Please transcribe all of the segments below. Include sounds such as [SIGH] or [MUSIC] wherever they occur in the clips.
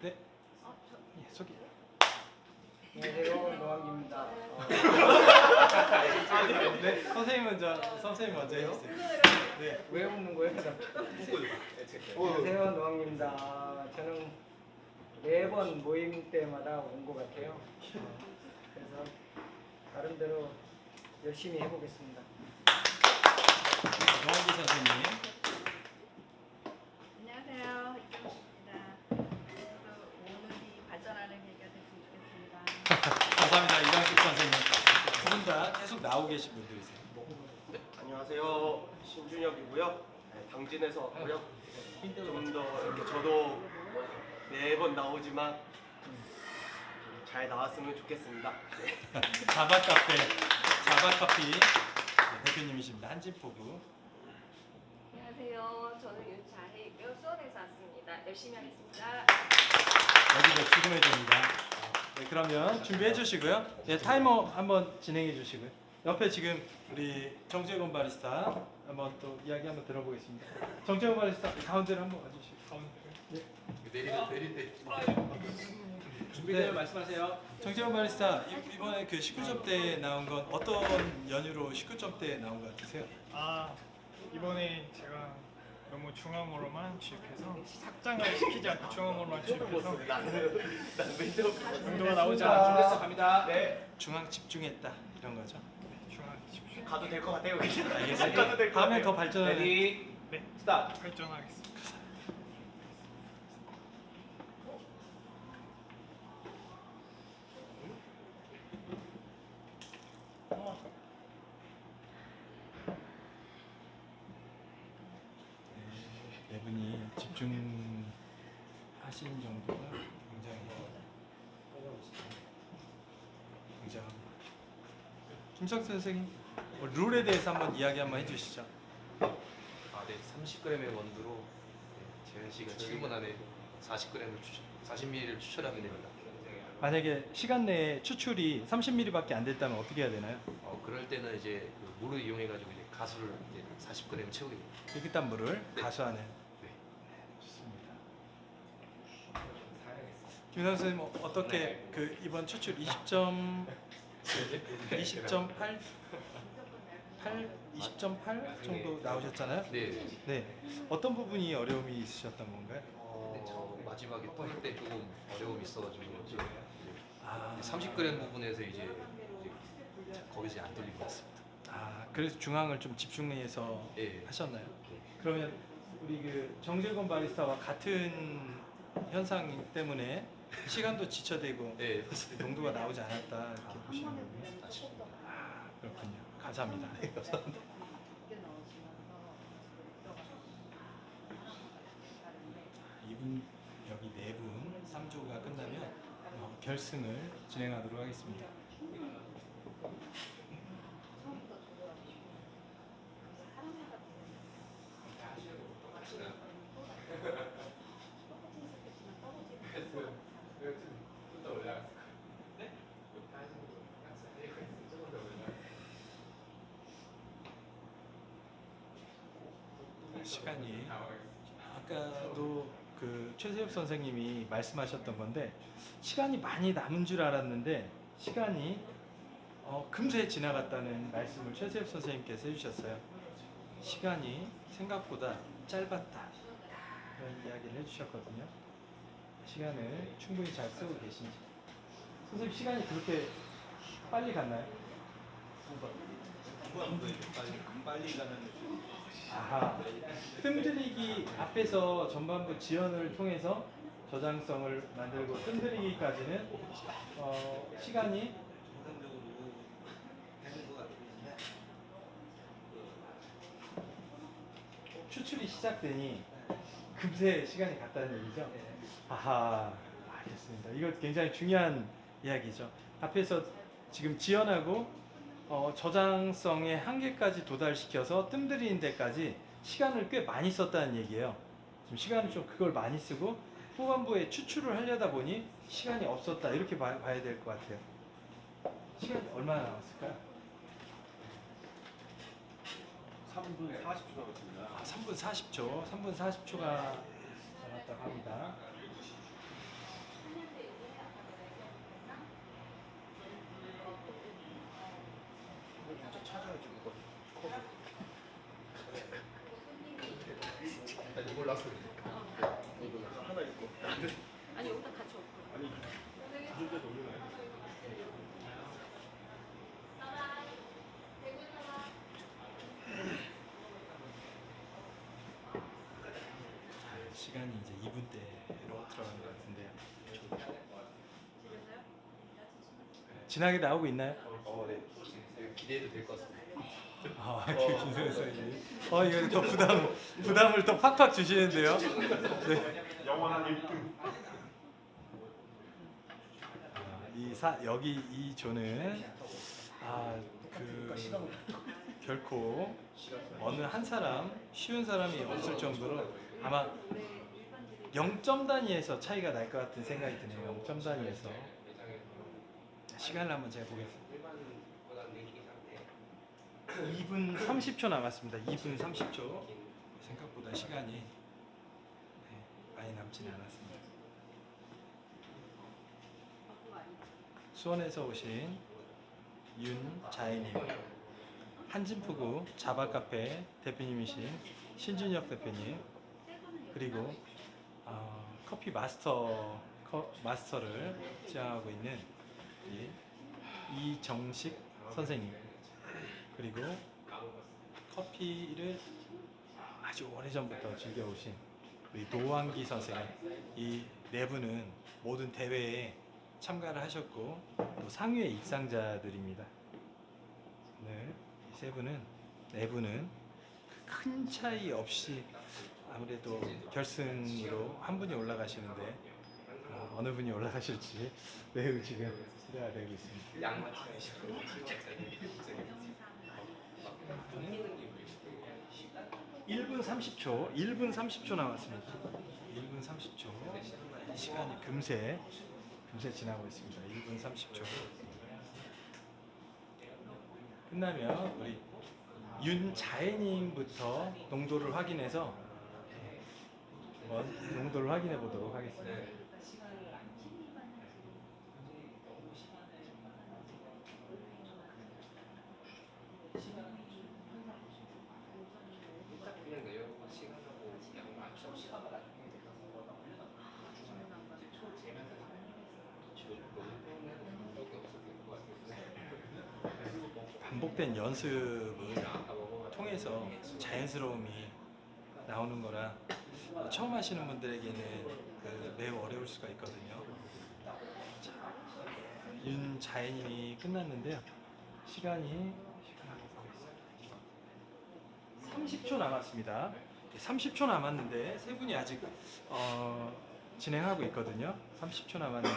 네. 예, 소개. 안녕하세요 노학입니다. 어, 네, 선생님 먼저 선생님 먼저 해주세요. 네. 왜 웃는 거예요? 안녕하세요 노학입니다. 저는 매번 모임 때마다 온 것 같아요. 어, 그래서 나름대로 열심히 해보겠습니다. 노원기 선생님. 감사합니다. 이강식 선생님. 두분다 계속 나오고 계신 분들이세요. 네, 안녕하세요. 신준혁이고요. 네, 당진에서 왔고요. 좀 더 이렇게 저도 매번 나오지만 잘 나왔으면 좋겠습니다. [LAUGHS] 네. 자바 카페, 자바 커피 네, 대표님이십니다. 한진포구. 안녕하세요. 저는 윤자혜이고요. 수원에서 왔습니다. 열심히 하겠습니다. 여기도 죽음의 종입니다. 네, 그러면 준비해 주시고요. 네, 타이머 한번 진행해 주시고요. 옆에 지금 우리 정재건 바리스타 한번 또 이야기 한번 들어보겠습니다. 정재건 바리스타 가운데로 한번 와주시고. 네. 내리는 내리대. 준비되면 말씀하세요. 정재건 바리스타 이- 이번에 그 19점 때 나온 건 어떤 연유로 19점 때 나온 것 같으세요? 아 이번에 제가 너무 중앙으로만 취입해서 확장을 시키지 않고 중앙으로만 취입해서 운동가 나오지 않죠. 갑니다. 네. 중앙 집중했다 이런 거죠. 중앙 집중 가도 될 것 같아요. 가도 알겠습니다. 될것 다음에 같아요. 더 레디. 네 스타트. 발전하겠습니다. 네 분이 집중하신 정도가 굉장히 굉장합니다. 김석 선생님 뭐 룰에 대해서 한번 이야기 한번 해주시죠. 아, 네. 30g의 원두로 네, 제한 시간 7분 안에 40g을 추출, 40ml를 추출하면 됩니다. 만약에 시간 내에 추출이 30ml밖에 안 됐다면 어떻게 해야 되나요? 어, 그럴 때는 이제 그 물을 이용해 가지고 이제 가수를 이제 40g 채우게 됩니다. 깨끗한 물을 네. 가수하는. 네. 좋습니다. 김 선생님 어떻게 그 이번 추출 20점 20.8 8 20.8 정도 나오셨잖아요. 네. 네. 어떤 부분이 어려움이 있으셨던 건가요? 네, 저 마지막에 떠일 때 조금 어려움이 있어가지고 이제 아, 30g 부분에서 이제, 이제 거기서 안 뚫린 것 같습니다. 아 그래서 중앙을 좀 집중해서 예. 하셨나요? 그러면 우리 그 정재건 바리스타와 같은 현상 때문에 시간도 지체되고 네, 맞습니다. 농도가 나오지 않았다 이렇게 보시는 거군요. 아쉽습니다. 아 그렇군요. 감사합니다. 이분 여기 네분 3조가 끝나면 어, 결승을 진행하도록 하겠습니다. 시간이 아까도 그 최세엽 선생님이 말씀하셨던 건데 시간이 많이 남은 줄 알았는데 시간이 어, 금세 지나갔다는 말씀을 최세엽 선생님께서 해주셨어요. 시간이 생각보다 짧았다 그런 이야기를 해주셨거든요. 시간을 충분히 잘 쓰고 계신지 선생님 시간이 그렇게 빨리 갔나요? 뜸들이기 앞에서 전반부 지연을 통해서 저장성을 만들고 뜸들이기까지는 어, 시간이 추출이 시작되니 금세 시간이 갔다는 얘기죠. 아하, 알겠습니다. 이거 굉장히 중요한 이야기죠. 앞에서 지금 지연하고 어, 저장성의 한계까지 도달시켜서 뜸들이는 데까지 시간을 꽤 많이 썼다는 얘기예요. 지금 시간을 좀 그걸 많이 쓰고 후반부에 추출을 하려다 보니 시간이 없었다 이렇게 봐, 봐야 될 것 같아요. 시간이 얼마나 남았을까요? 3분 40초 남았습니다. 아, 3분 40초, 3분 40초가 남았다고 합니다. 사진을 찍을 거지. 일단 이걸 놨어. 이거 놨어. 하나 있고. 아니 여기다 같이 없고. 아니 이제 돌리나요? 시간이 이제 2분대로 들어가는 것 같은데요. 지나게 나오고 있나요? 기대해도 될 것 같습니다. 아, 그 김선수 선생님. 어, 이거 또 부담 부담을 또 팍팍 주시는데요. 네. 영원한 1등. 아, 이 사, 여기 이 조는 아, 그 결코 어느 한 사람 쉬운 사람이 없을 정도로 아마 0점 단위에서 차이가 날 것 같은 생각이 드네요. 0점 단위에서 시간을 한번 제가 보겠습니다. 2분 30초 남았습니다. 2분 30초. 생각보다 시간이 네, 많이 남지는 않았습니다. 수원에서 오신 윤자혜님, 한진푸구 자바카페 대표님이신 신준혁 대표님, 그리고 어, 커피 마스터 커, 마스터를 지향하고 있는 이 이정식 선생님, 그리고 커피를 아주 오래전부터 즐겨오신 우리 노환기 선생님 이네 분은 모든 대회에 참가를 하셨고 또 상위의 입상자들입니다. 네, 이세 분은 네 분은 큰 차이 없이 아무래도 결승으로 한 분이 올라가시는데 어, 어느 분이 올라가실지 매우 지금 기대가 되고 있습니다. 양말 1분 30초, 1분 30초 남았습니다. 1분 30초. 시간이 금세 금세 지나고 있습니다. 1분 30초. 끝나면 우리 윤자혜님부터 농도를 확인해서 농도를 확인해 보도록 하겠습니다. 그냥 내요. 시간하고 양 맞춰 시간을 안 반복된 연습을 통해서 자연스러움이 나오는 거라 처음 하시는 분들에게는 그 매우 어려울 수가 있거든요. 자, 윤자혜님이 끝났는데요. 시간이 30초 남았습니다. 30초 남았는데 세 분이 아직 어, 진행하고 있거든요. 30초 남았는데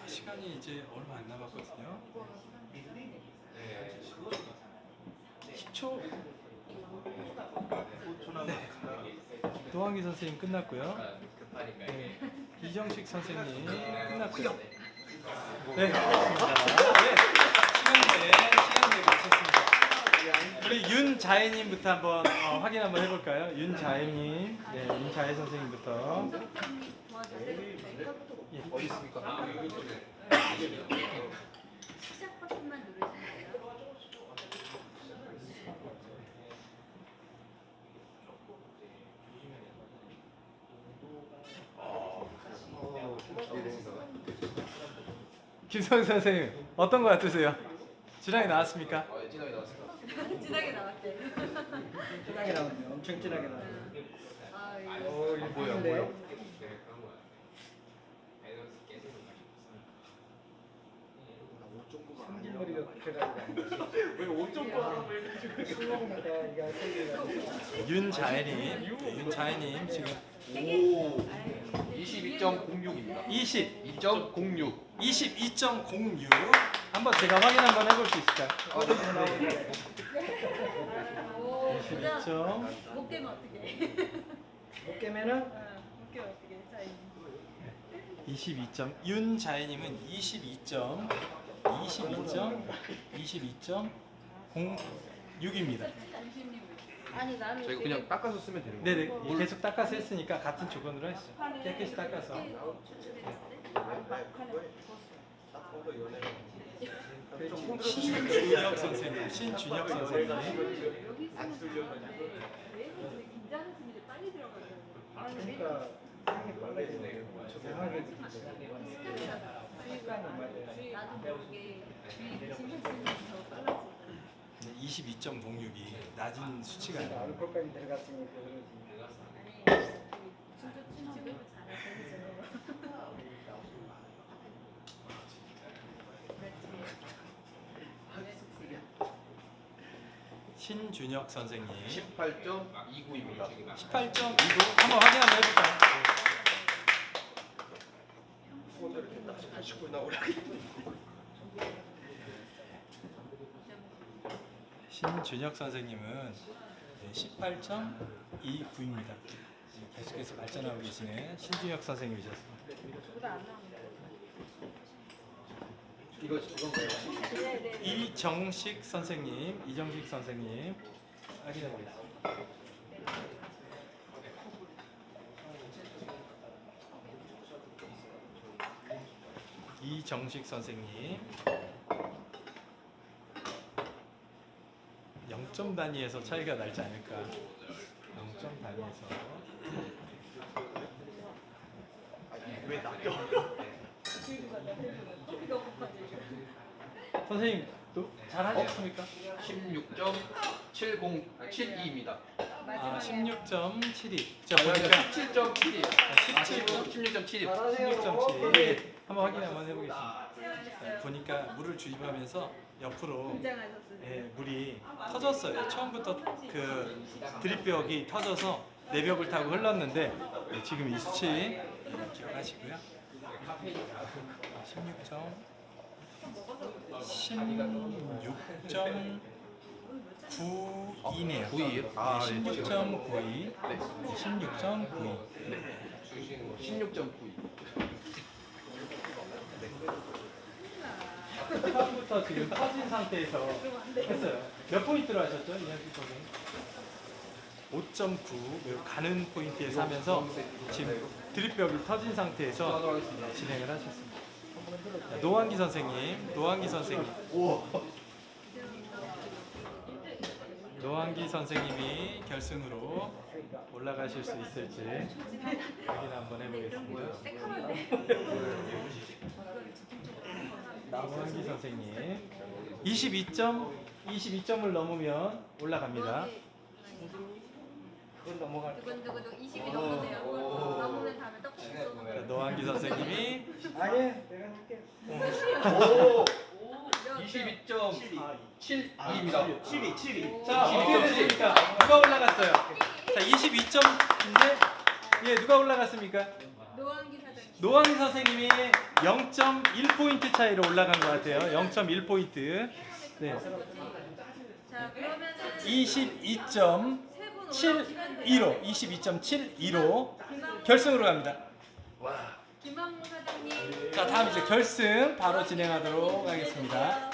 아, 시간이 이제 얼마 안 남았거든요. 10초. 네. 노환기 선생님 끝났고요. 네. 이정식 선생님 끝났고요. 네, 그렇습니다. 네. 우리 윤자혜님부터 한번 어, 확인 한번 해볼까요? 윤자혜님, 네, 윤자혜 선생님부터. 예. 어디 있습니까? 시작 버튼만 누르시면 돼요. 김성 선생님 어떤 거 같으세요? 진하게 나왔습니까? 어, 진하게 나왔습니다. [LAUGHS] 진하게 나왔대. 진하게 나왔네요. 엄청 진하게 나왔네요. 아, 이거 그래가지고 왜 5.9 수영마다 이거 생기가 윤자혜님, 네, 윤자혜님 지금 오, 22.06입니다. 20, 2.06. 22.06 한번 제가 확인 한번 해볼 수 있을까요? 오, 22점 못 깨면 어떡해. 못 깨면은 어, 못 깨면 어떡해. 자, 이제. 22점 윤자혜님은 22점 22점 22.06입니다. 아니 나는 저희가 그냥 닦아서 쓰면 되는 거예요? 네네 예, 계속 닦아서 했으니까 같은 조건으로 하시죠. 깨끗이 닦아서. 네. 신준혁 선생님, 신준혁 선생님. 긴장을 좀 이제 빨리. 그러니까 생이 빨라지네. 나도 모르게 주의 더 빨라 지고. 22.06이 낮은 수치가 아니에요. 알코올까지 들어갔으니까 그러지. 신준혁 선생님. 18.29입니다. 18.29 한번 확인 한번 해볼까요? 오늘 이렇게 딱89 나오라. 신준혁 선생님은 18.29입니다. 계속해서 발전하고 계시는 신준혁 선생님이셨습니다. 이정식 선생님, 이정식 선생님 확인해 보겠습니다. 이정식 선생님 0점 단위에서 차이가 날지 않을까? 0점 단위에서 왜 낚여? [LAUGHS] 선생님 또 잘하셨습니까? 16.7072입니다. 아 16.72. 자 아, 보니까 17.72. 아, 17. 16.72. 16.7. 예, 한번 확인 한번 해보겠습니다. 네, 보니까 물을 주입하면서 옆으로. 예, 물이 터졌어요. 처음부터 그 드립벽이 터져서 내벽을 타고 흘렀는데 네, 지금 이 수치 기억하시고요. 16.16.92네요. 9이에요? 아, 네. 16.92. 네. 16.92. 16.92. 처음부터 지금 터진 상태에서 했어요. 몇 포인트로 하셨죠? 이현식 선생님? 5.9 가는 포인트에서 하면서 지금 드립벽이 터진 상태에서 진행을 하셨습니다. 자, 노환기 선생님, 노환기 선생님. 노환기 선생님이 결승으로 올라가실 수 있을지 확인 한번 해보겠습니다. 노환기 선생님 22점 22점을 넘으면 올라갑니다. 그건 넘어갈 거. 두근두근 20이 넘었네요. 넘으면 다음에 떡볶이 쏘는 자, 노환기 선생님이 아니, 내가 할게. 오! 몇, 22.72입니다. 7위 7위. 자 어떻게 됐습니까? 누가 올라갔어요? 자 22점인데 예 누가 올라갔습니까? 노한기. 노환기 선생님이 0.1포인트 차이로 올라간 것 같아요. 0.1포인트. 네. 자 그러면은 22.72로 세분 올라오시면 돼요. 22.72로 결승으로 갑니다. 김학무 사장님. 자 다음 이제 결승 바로 진행하도록 하겠습니다.